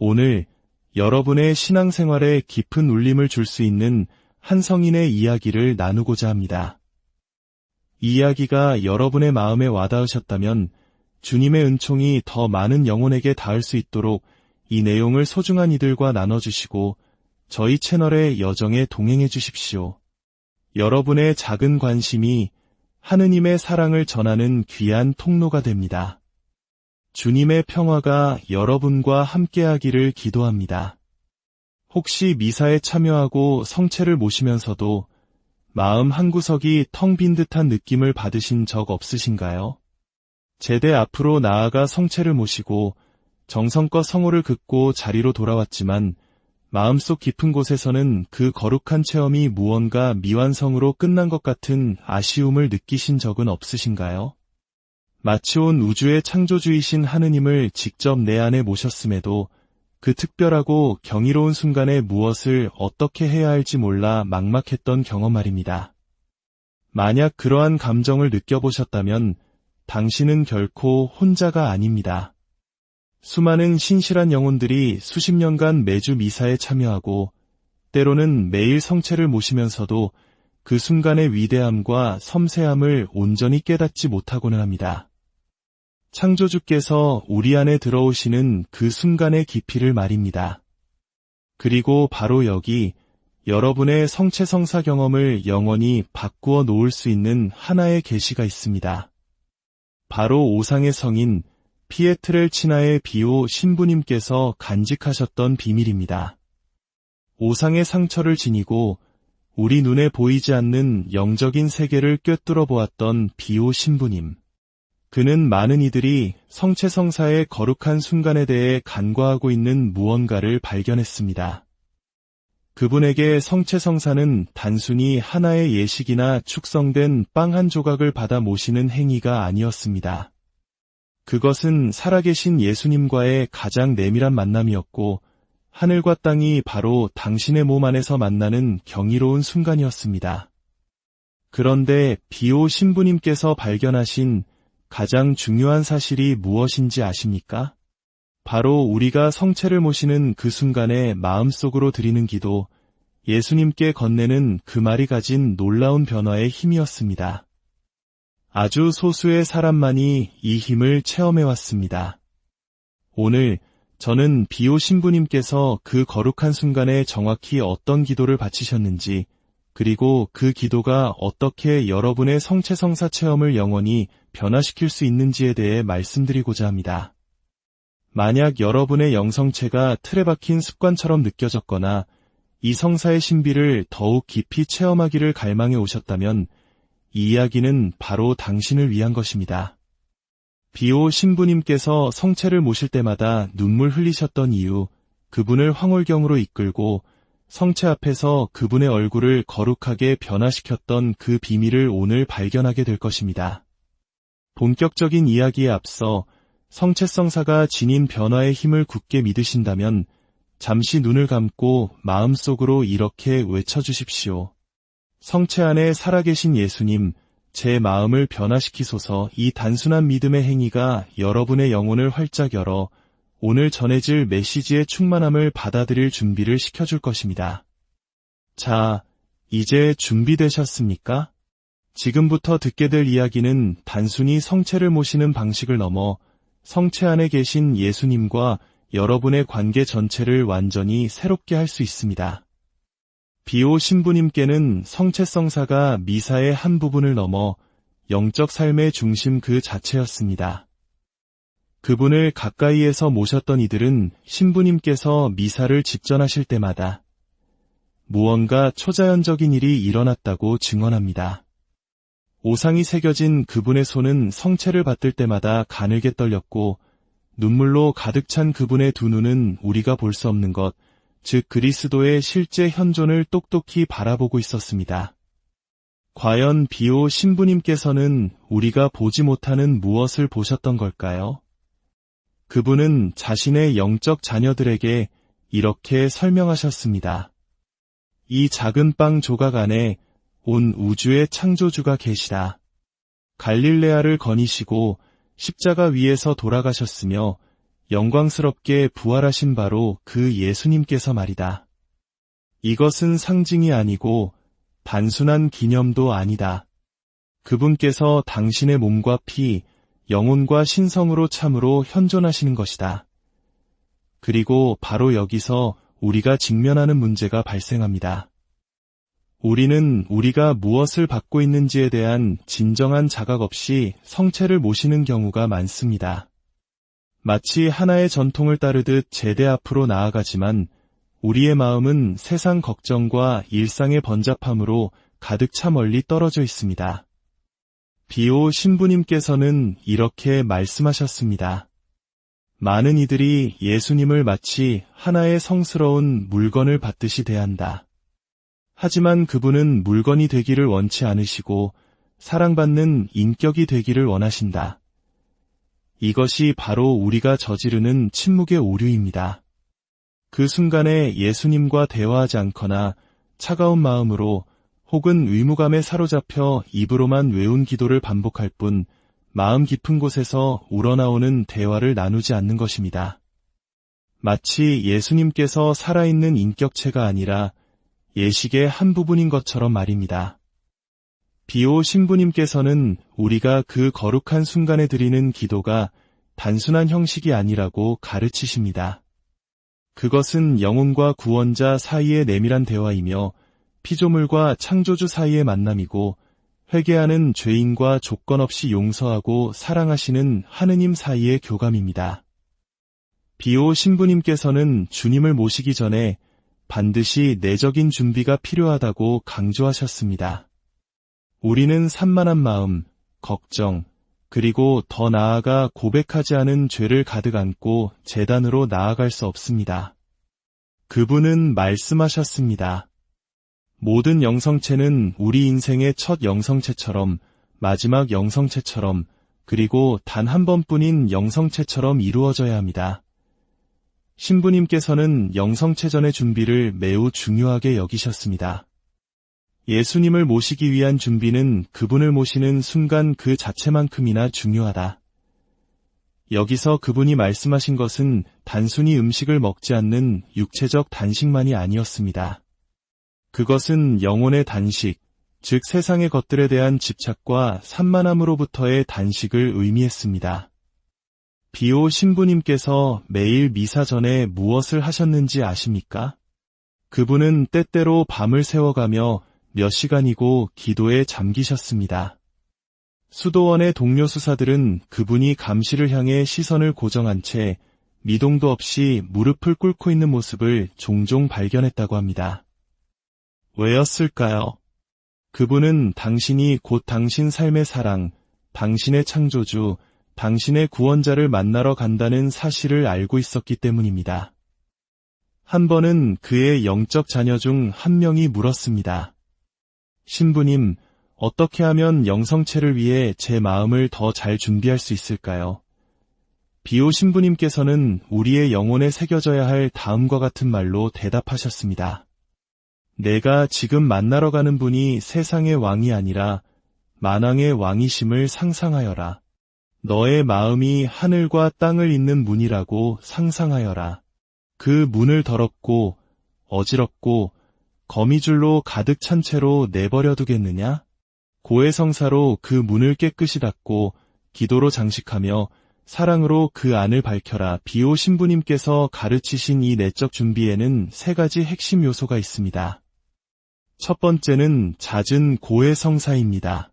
오늘 여러분의 신앙생활에 깊은 울림을 줄 수 있는 한 성인의 이야기를 나누고자 합니다. 이 이야기가 여러분의 마음에 와닿으셨다면 주님의 은총이 더 많은 영혼에게 닿을 수 있도록 이 내용을 소중한 이들과 나눠주시고 저희 채널의 여정에 동행해 주십시오. 여러분의 작은 관심이 하느님의 사랑을 전하는 귀한 통로가 됩니다. 주님의 평화가 여러분과 함께하기를 기도합니다. 혹시 미사에 참여하고 성체를 모시면서도 마음 한구석이 텅 빈 듯한 느낌을 받으신 적 없으신가요? 제대 앞으로 나아가 성체를 모시고 정성껏 성호를 긋고 자리로 돌아왔지만 마음속 깊은 곳에서는 그 거룩한 체험이 무언가 미완성으로 끝난 것 같은 아쉬움을 느끼신 적은 없으신가요? 마치 온 우주의 창조주이신 하느님을 직접 내 안에 모셨음에도 그 특별하고 경이로운 순간에 무엇을 어떻게 해야 할지 몰라 막막했던 경험 말입니다. 만약 그러한 감정을 느껴보셨다면 당신은 결코 혼자가 아닙니다. 수많은 신실한 영혼들이 수십 년간 매주 미사에 참여하고 때로는 매일 성체를 모시면서도 그 순간의 위대함과 섬세함을 온전히 깨닫지 못하고는 합니다. 창조주께서 우리 안에 들어오시는 그 순간의 깊이를 말입니다. 그리고 바로 여기 여러분의 성체성사 경험을 영원히 바꾸어 놓을 수 있는 하나의 계시가 있습니다. 바로 오상의 성인 피에트렐 치나의 비오 신부님께서 간직하셨던 비밀입니다. 오상의 상처를 지니고 우리 눈에 보이지 않는 영적인 세계를 꿰뚫어 보았던 비오 신부님. 그는 많은 이들이 성체성사의 거룩한 순간에 대해 간과하고 있는 무언가를 발견했습니다. 그분에게 성체성사는 단순히 하나의 예식이나 축성된 빵 한 조각을 받아 모시는 행위가 아니었습니다. 그것은 살아계신 예수님과의 가장 내밀한 만남이었고 하늘과 땅이 바로 당신의 몸 안에서 만나는 경이로운 순간이었습니다. 그런데 비오 신부님께서 발견하신 가장 중요한 사실이 무엇인지 아십니까? 바로 우리가 성체를 모시는 그 순간에 마음속으로 드리는 기도, 예수님께 건네는 그 말이 가진 놀라운 변화의 힘이었습니다. 아주 소수의 사람만이 이 힘을 체험해왔습니다. 오늘 저는 비오 신부님께서 그 거룩한 순간에 정확히 어떤 기도를 바치셨는지, 그리고 그 기도가 어떻게 여러분의 성체성사 체험을 영원히 변화시킬 수 있는지에 대해 말씀드리고자 합니다. 만약 여러분의 영성체가 틀에 박힌 습관처럼 느껴졌거나 이 성사의 신비를 더욱 깊이 체험하기를 갈망해 오셨다면 이 이야기는 바로 당신을 위한 것입니다. 비오 신부님께서 성체를 모실 때마다 눈물 흘리셨던 이유, 그분을 황홀경으로 이끌고 성체 앞에서 그분의 얼굴을 거룩하게 변화시켰던 그 비밀을 오늘 발견하게 될 것입니다. 본격적인 이야기에 앞서 성체성사가 지닌 변화의 힘을 굳게 믿으신다면 잠시 눈을 감고 마음속으로 이렇게 외쳐주십시오. 성체 안에 살아계신 예수님, 제 마음을 변화시키소서 이 단순한 믿음의 행위가 여러분의 영혼을 활짝 열어 오늘 전해질 메시지의 충만함을 받아들일 준비를 시켜줄 것입니다. 자, 이제 준비되셨습니까? 지금부터 듣게 될 이야기는 단순히 성체를 모시는 방식을 넘어 성체 안에 계신 예수님과 여러분의 관계 전체를 완전히 새롭게 할 수 있습니다. 비오 신부님께는 성체성사가 미사의 한 부분을 넘어 영적 삶의 중심 그 자체였습니다. 그분을 가까이에서 모셨던 이들은 신부님께서 미사를 집전하실 때마다 무언가 초자연적인 일이 일어났다고 증언합니다. 오상이 새겨진 그분의 손은 성체를 받들 때마다 가늘게 떨렸고 눈물로 가득 찬 그분의 두 눈은 우리가 볼 수 없는 것, 즉 그리스도의 실제 현존을 똑똑히 바라보고 있었습니다. 과연 비오 신부님께서는 우리가 보지 못하는 무엇을 보셨던 걸까요? 그분은 자신의 영적 자녀들에게 이렇게 설명하셨습니다. 이 작은 빵 조각 안에 온 우주의 창조주가 계시다. 갈릴레아를 거니시고 십자가 위에서 돌아가셨으며 영광스럽게 부활하신 바로 그 예수님께서 말이다. 이것은 상징이 아니고 단순한 기념도 아니다. 그분께서 당신의 몸과 피, 영혼과 신성으로 참으로 현존하시는 것이다. 그리고 바로 여기서 우리가 직면하는 문제가 발생합니다. 우리는 우리가 무엇을 받고 있는지에 대한 진정한 자각 없이 성체를 모시는 경우가 많습니다. 마치 하나의 전통을 따르듯 제대 앞으로 나아가지만 우리의 마음은 세상 걱정과 일상의 번잡함으로 가득 차 멀리 떨어져 있습니다. 비오 신부님께서는 이렇게 말씀하셨습니다. 많은 이들이 예수님을 마치 하나의 성스러운 물건을 받듯이 대한다. 하지만 그분은 물건이 되기를 원치 않으시고 사랑받는 인격이 되기를 원하신다. 이것이 바로 우리가 저지르는 침묵의 오류입니다. 그 순간에 예수님과 대화하지 않거나 차가운 마음으로 혹은 의무감에 사로잡혀 입으로만 외운 기도를 반복할 뿐 마음 깊은 곳에서 우러나오는 대화를 나누지 않는 것입니다. 마치 예수님께서 살아있는 인격체가 아니라 예식의 한 부분인 것처럼 말입니다. 비오 신부님께서는 우리가 그 거룩한 순간에 드리는 기도가 단순한 형식이 아니라고 가르치십니다. 그것은 영혼과 구원자 사이의 내밀한 대화이며 피조물과 창조주 사이의 만남이고 회개하는 죄인과 조건 없이 용서하고 사랑하시는 하느님 사이의 교감입니다. 비오 신부님께서는 주님을 모시기 전에 반드시 내적인 준비가 필요하다고 강조하셨습니다. 우리는 산만한 마음, 걱정, 그리고 더 나아가 고백하지 않은 죄를 가득 안고 재단으로 나아갈 수 없습니다. 그분은 말씀하셨습니다. 모든 영성체는 우리 인생의 첫 영성체처럼 마지막 영성체처럼 그리고 단 한 번뿐인 영성체처럼 이루어져야 합니다. 신부님께서는 영성체전의 준비를 매우 중요하게 여기셨습니다. 예수님을 모시기 위한 준비는 그분을 모시는 순간 그 자체만큼이나 중요하다. 여기서 그분이 말씀하신 것은 단순히 음식을 먹지 않는 육체적 단식만이 아니었습니다. 그것은 영혼의 단식, 즉 세상의 것들에 대한 집착과 산만함으로부터의 단식을 의미했습니다. 비오 신부님께서 매일 미사 전에 무엇을 하셨는지 아십니까? 그분은 때때로 밤을 새워가며 몇 시간이고 기도에 잠기셨습니다. 수도원의 동료 수사들은 그분이 감시를 향해 시선을 고정한 채 미동도 없이 무릎을 꿇고 있는 모습을 종종 발견했다고 합니다. 왜였을까요? 그분은 당신이 곧 당신 삶의 사랑, 당신의 창조주, 당신의 구원자를 만나러 간다는 사실을 알고 있었기 때문입니다. 한 번은 그의 영적 자녀 중 한 명이 물었습니다. 신부님, 어떻게 하면 영성체를 위해 제 마음을 더 잘 준비할 수 있을까요? 비오 신부님께서는 우리의 영혼에 새겨져야 할 다음과 같은 말로 대답하셨습니다. 내가 지금 만나러 가는 분이 세상의 왕이 아니라 만왕의 왕이심을 상상하여라. 너의 마음이 하늘과 땅을 잇는 문이라고 상상하여라. 그 문을 더럽고 어지럽고 거미줄로 가득 찬 채로 내버려 두겠느냐? 고해성사로 그 문을 깨끗이 닫고 기도로 장식하며 사랑으로 그 안을 밝혀라. 비오 신부님께서 가르치신 이 내적 준비에는 세 가지 핵심 요소가 있습니다. 첫 번째는 잦은 고해성사입니다.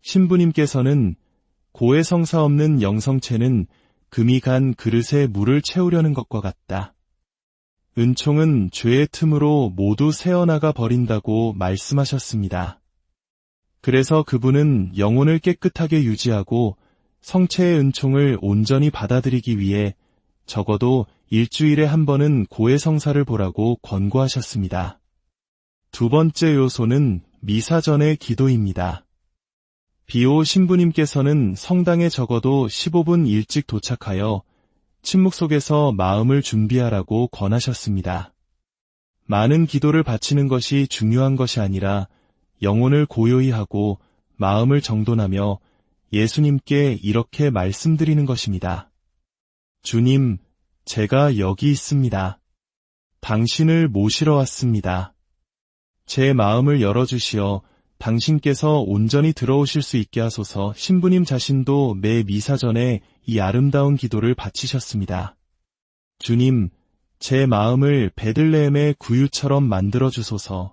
신부님께서는 고해성사 없는 영성체는 금이 간 그릇에 물을 채우려는 것과 같다. 은총은 죄의 틈으로 모두 새어나가 버린다고 말씀하셨습니다. 그래서 그분은 영혼을 깨끗하게 유지하고 성체의 은총을 온전히 받아들이기 위해 적어도 일주일에 한 번은 고해성사를 보라고 권고하셨습니다. 두 번째 요소는 미사 전의 기도입니다. 비오 신부님께서는 성당에 적어도 15분 일찍 도착하여 침묵 속에서 마음을 준비하라고 권하셨습니다. 많은 기도를 바치는 것이 중요한 것이 아니라 영혼을 고요히 하고 마음을 정돈하며 예수님께 이렇게 말씀드리는 것입니다. 주님, 제가 여기 있습니다. 당신을 모시러 왔습니다. 제 마음을 열어주시어 당신께서 온전히 들어오실 수 있게 하소서 신부님 자신도 매 미사 전에 이 아름다운 기도를 바치셨습니다. 주님, 제 마음을 베들레헴의 구유처럼 만들어 주소서.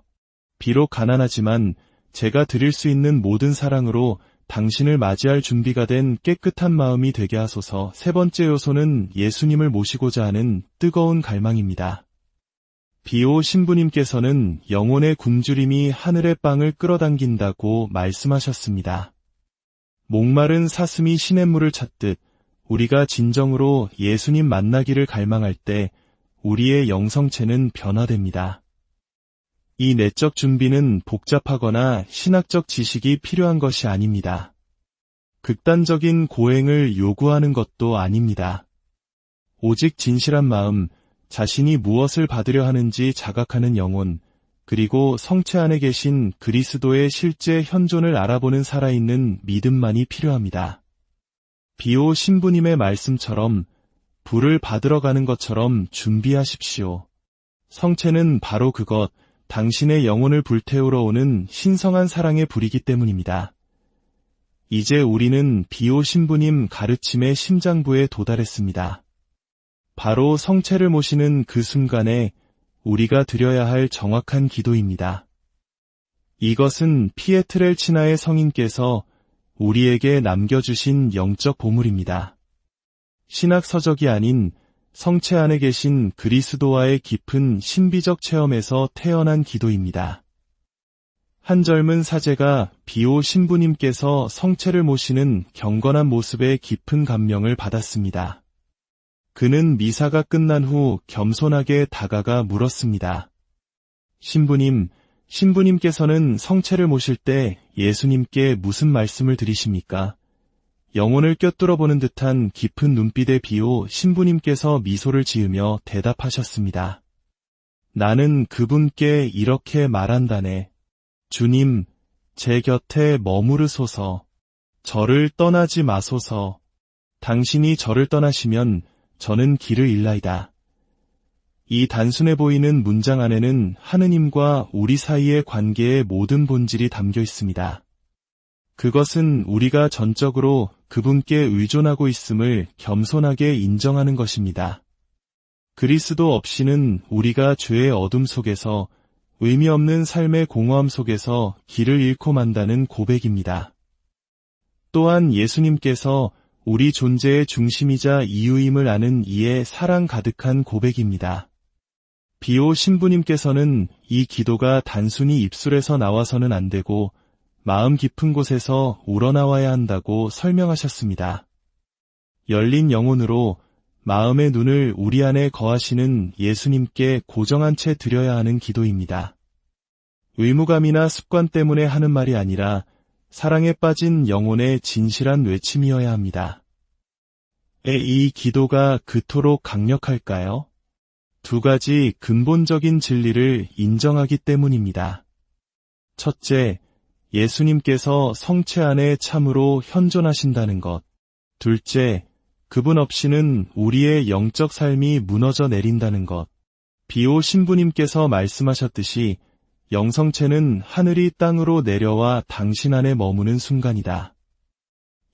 비록 가난하지만 제가 드릴 수 있는 모든 사랑으로 당신을 맞이할 준비가 된 깨끗한 마음이 되게 하소서 세 번째 요소는 예수님을 모시고자 하는 뜨거운 갈망입니다. 비오 신부님께서는 영혼의 굶주림이 하늘의 빵을 끌어당긴다고 말씀하셨습니다. 목마른 사슴이 시냇물을 찾듯 우리가 진정으로 예수님 만나기를 갈망할 때 우리의 영성체는 변화됩니다. 이 내적 준비는 복잡하거나 신학적 지식이 필요한 것이 아닙니다. 극단적인 고행을 요구하는 것도 아닙니다. 오직 진실한 마음, 자신이 무엇을 받으려 하는지 자각하는 영혼, 그리고 성체 안에 계신 그리스도의 실제 현존을 알아보는 살아있는 믿음만이 필요합니다. 비오 신부님의 말씀처럼 불을 받으러 가는 것처럼 준비하십시오. 성체는 바로 그것, 당신의 영혼을 불태우러 오는 신성한 사랑의 불이기 때문입니다. 이제 우리는 비오 신부님 가르침의 심장부에 도달했습니다. 바로 성체를 모시는 그 순간에 우리가 드려야 할 정확한 기도입니다. 이것은 피에트렐치나의 성인께서 우리에게 남겨주신 영적 보물입니다. 신학 서적이 아닌 성체 안에 계신 그리스도와의 깊은 신비적 체험에서 태어난 기도입니다. 한 젊은 사제가 비오 신부님께서 성체를 모시는 경건한 모습에 깊은 감명을 받았습니다. 그는 미사가 끝난 후 겸손하게 다가가 물었습니다. 신부님, 신부님께서는 성체를 모실 때 예수님께 무슨 말씀을 드리십니까? 영혼을 껴뚫어 보는 듯한 깊은 눈빛의 비오 신부님께서 미소를 지으며 대답하셨습니다. 나는 그분께 이렇게 말한다네. 주님, 제 곁에 머무르소서. 저를 떠나지 마소서. 당신이 저를 떠나시면 저는 길을 잃나이다. 이 단순해 보이는 문장 안에는 하느님과 우리 사이의 관계의 모든 본질이 담겨 있습니다. 그것은 우리가 전적으로 그분께 의존하고 있음을 겸손하게 인정하는 것입니다. 그리스도 없이는 우리가 죄의 어둠 속에서 의미 없는 삶의 공허함 속에서 길을 잃고 만다는 고백입니다. 또한 예수님께서 우리 존재의 중심이자 이유임을 아는 이에 사랑 가득한 고백입니다. 비오 신부님께서는 이 기도가 단순히 입술에서 나와서는 안 되고 마음 깊은 곳에서 우러나와야 한다고 설명하셨습니다. 열린 영혼으로 마음의 눈을 우리 안에 거하시는 예수님께 고정한 채 드려야 하는 기도입니다. 의무감이나 습관 때문에 하는 말이 아니라 사랑에 빠진 영혼의 진실한 외침이어야 합니다. 이 기도가 그토록 강력할까요? 두 가지 근본적인 진리를 인정하기 때문입니다. 첫째, 예수님께서 성체 안에 참으로 현존하신다는 것. 둘째, 그분 없이는 우리의 영적 삶이 무너져 내린다는 것. 비오 신부님께서 말씀하셨듯이 영성체는 하늘이 땅으로 내려와 당신 안에 머무는 순간이다.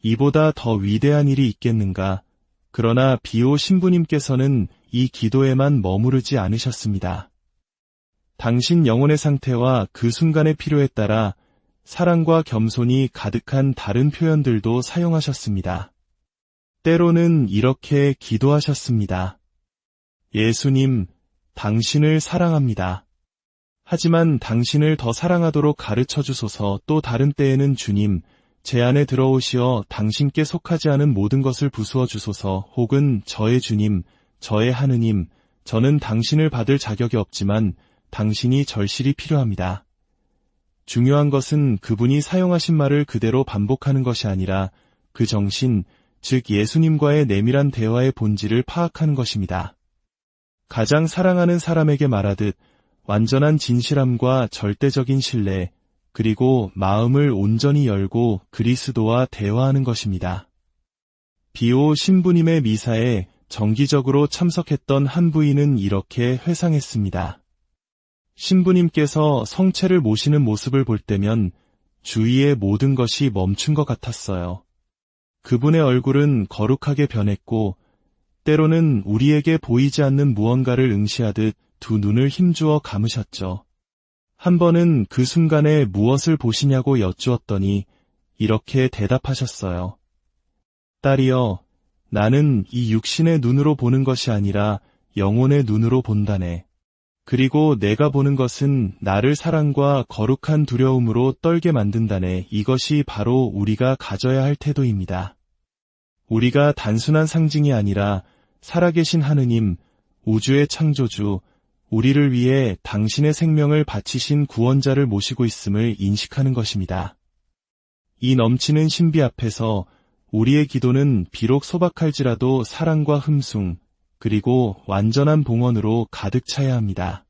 이보다 더 위대한 일이 있겠는가? 그러나 비오 신부님께서는 이 기도에만 머무르지 않으셨습니다. 당신 영혼의 상태와 그 순간의 필요에 따라 사랑과 겸손이 가득한 다른 표현들도 사용하셨습니다. 때로는 이렇게 기도하셨습니다. 예수님, 당신을 사랑합니다. 하지만 당신을 더 사랑하도록 가르쳐 주소서 또 다른 때에는 주님, 제 안에 들어오시어 당신께 속하지 않은 모든 것을 부수어 주소서 혹은 저의 주님, 저의 하느님, 저는 당신을 받을 자격이 없지만 당신이 절실히 필요합니다. 중요한 것은 그분이 사용하신 말을 그대로 반복하는 것이 아니라 그 정신, 즉 예수님과의 내밀한 대화의 본질을 파악하는 것입니다. 가장 사랑하는 사람에게 말하듯 완전한 진실함과 절대적인 신뢰, 그리고 마음을 온전히 열고 그리스도와 대화하는 것입니다. 비오 신부님의 미사에 정기적으로 참석했던 한 부인은 이렇게 회상했습니다. 신부님께서 성체를 모시는 모습을 볼 때면 주위의 모든 것이 멈춘 것 같았어요. 그분의 얼굴은 거룩하게 변했고, 때로는 우리에게 보이지 않는 무언가를 응시하듯 두 눈을 힘주어 감으셨죠. 한 번은 그 순간에 무엇을 보시냐고 여쭈었더니 이렇게 대답하셨어요. 딸이여, 나는 이 육신의 눈으로 보는 것이 아니라 영혼의 눈으로 본다네. 그리고 내가 보는 것은 나를 사랑과 거룩한 두려움으로 떨게 만든다네. 이것이 바로 우리가 가져야 할 태도입니다. 우리가 단순한 상징이 아니라 살아계신 하느님, 우주의 창조주, 우리를 위해 당신의 생명을 바치신 구원자를 모시고 있음을 인식하는 것입니다. 이 넘치는 신비 앞에서 우리의 기도는 비록 소박할지라도 사랑과 흠숭, 그리고 완전한 봉헌으로 가득 차야 합니다.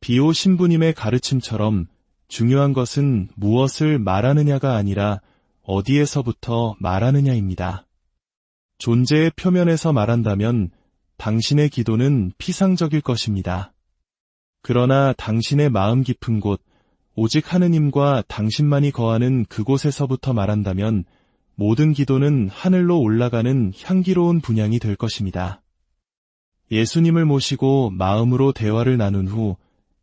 비오 신부님의 가르침처럼 중요한 것은 무엇을 말하느냐가 아니라 어디에서부터 말하느냐입니다. 존재의 표면에서 말한다면 당신의 기도는 피상적일 것입니다. 그러나 당신의 마음 깊은 곳, 오직 하느님과 당신만이 거하는 그곳에서부터 말한다면 모든 기도는 하늘로 올라가는 향기로운 분양이 될 것입니다. 예수님을 모시고 마음으로 대화를 나눈 후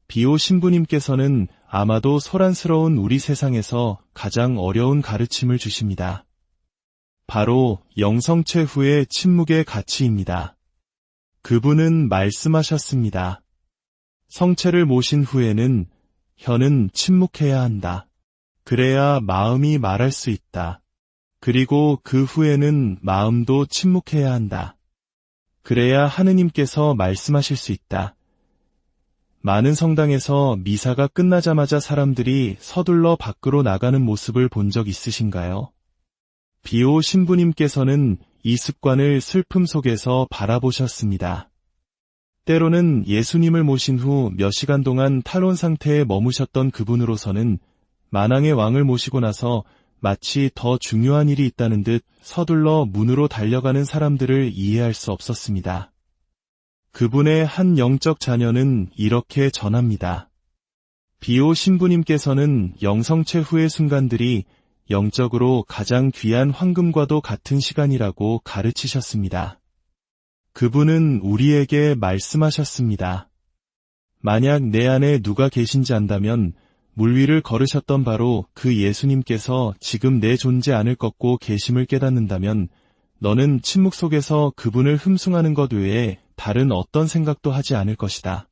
비오 신부님께서는 아마도 소란스러운 우리 세상에서 가장 어려운 가르침을 주십니다. 바로 영성체 후의 침묵의 가치입니다. 그분은 말씀하셨습니다. 성체를 모신 후에는 혀는 침묵해야 한다. 그래야 마음이 말할 수 있다. 그리고 그 후에는 마음도 침묵해야 한다. 그래야 하느님께서 말씀하실 수 있다. 많은 성당에서 미사가 끝나자마자 사람들이 서둘러 밖으로 나가는 모습을 본 적 있으신가요? 비오 신부님께서는 이 습관을 슬픔 속에서 바라보셨습니다. 때로는 예수님을 모신 후 몇 시간 동안 탈원 상태에 머무셨던 그분으로서는 만왕의 왕을 모시고 나서 마치 더 중요한 일이 있다는 듯 서둘러 문으로 달려가는 사람들을 이해할 수 없었습니다. 그분의 한 영적 자녀는 이렇게 전합니다. 비오 신부님께서는 영성체 후의 순간들이 영적으로 가장 귀한 황금과도 같은 시간이라고 가르치셨습니다. 그분은 우리에게 말씀하셨습니다. 만약 내 안에 누가 계신지 안다면 물 위를 걸으셨던 바로 그 예수님께서 지금 내 존재 안을 걷고 계심을 깨닫는다면 너는 침묵 속에서 그분을 흠숭하는 것 외에 다른 어떤 생각도 하지 않을 것이다.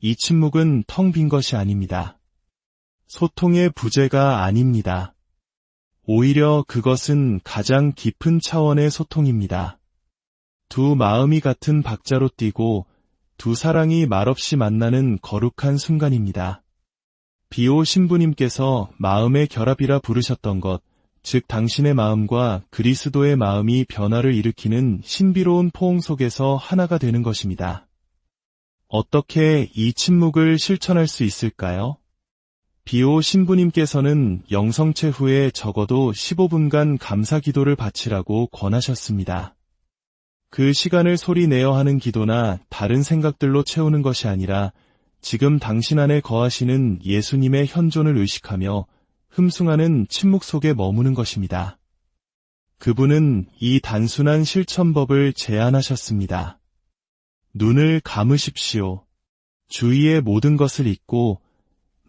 이 침묵은 텅 빈 것이 아닙니다. 소통의 부재가 아닙니다. 오히려 그것은 가장 깊은 차원의 소통입니다. 두 마음이 같은 박자로 뛰고 두 사랑이 말없이 만나는 거룩한 순간입니다. 비오 신부님께서 마음의 결합이라 부르셨던 것, 즉 당신의 마음과 그리스도의 마음이 변화를 일으키는 신비로운 포옹 속에서 하나가 되는 것입니다. 어떻게 이 침묵을 실천할 수 있을까요? 비오 신부님께서는 영성체 후에 적어도 15분간 감사 기도를 바치라고 권하셨습니다. 그 시간을 소리 내어 하는 기도나 다른 생각들로 채우는 것이 아니라 지금 당신 안에 거하시는 예수님의 현존을 의식하며 흠숭하는 침묵 속에 머무는 것입니다. 그분은 이 단순한 실천법을 제안하셨습니다. 눈을 감으십시오. 주위의 모든 것을 잊고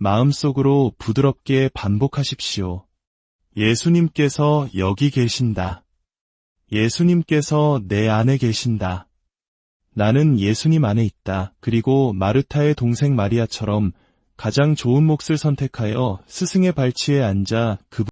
마음속으로 부드럽게 반복하십시오. 예수님께서 여기 계신다. 예수님께서 내 안에 계신다. 나는 예수님 안에 있다. 그리고 마르타의 동생 마리아처럼 가장 좋은 몫을 선택하여 스승의 발치에 앉아 그